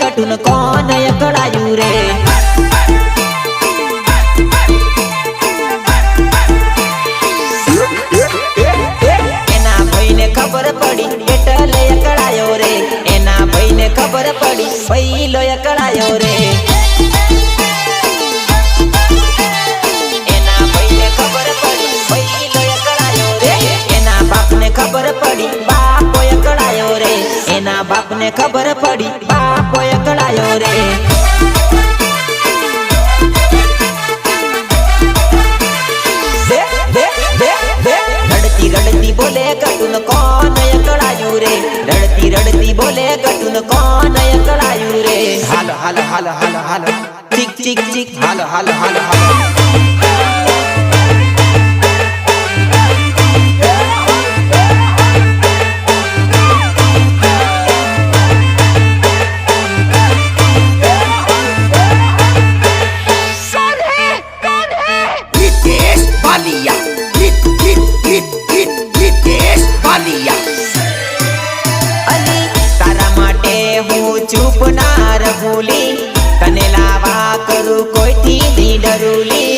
કટુન કોણ એકડાયું રે? એના ભાઈને ખબર પડી, એટલે એકડાયો રે. એના ભાઈને ખબર પડી પૈલો એકડાયો રે. એના બાપને ખબર પડી. બાપો એકડાયો રે. રડતી રડતી બોલે કટુન કોણ એકડાયું રે? રડતી રડતી બોલે કટુન કોણ એકડાયું રે? હાલ હાલ હાલો હાલો હાલો. ચીક ચીક ચીક. હાલ હાલ હાલ હાલો. ચૂપ ના રહુલી તને લાવા કરું કોઈથી ની ડરુલી.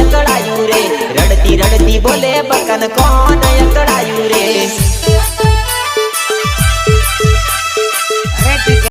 એકડાયું રે. રડતી રડતી બોલે બકન કોણ એકડાયું રે?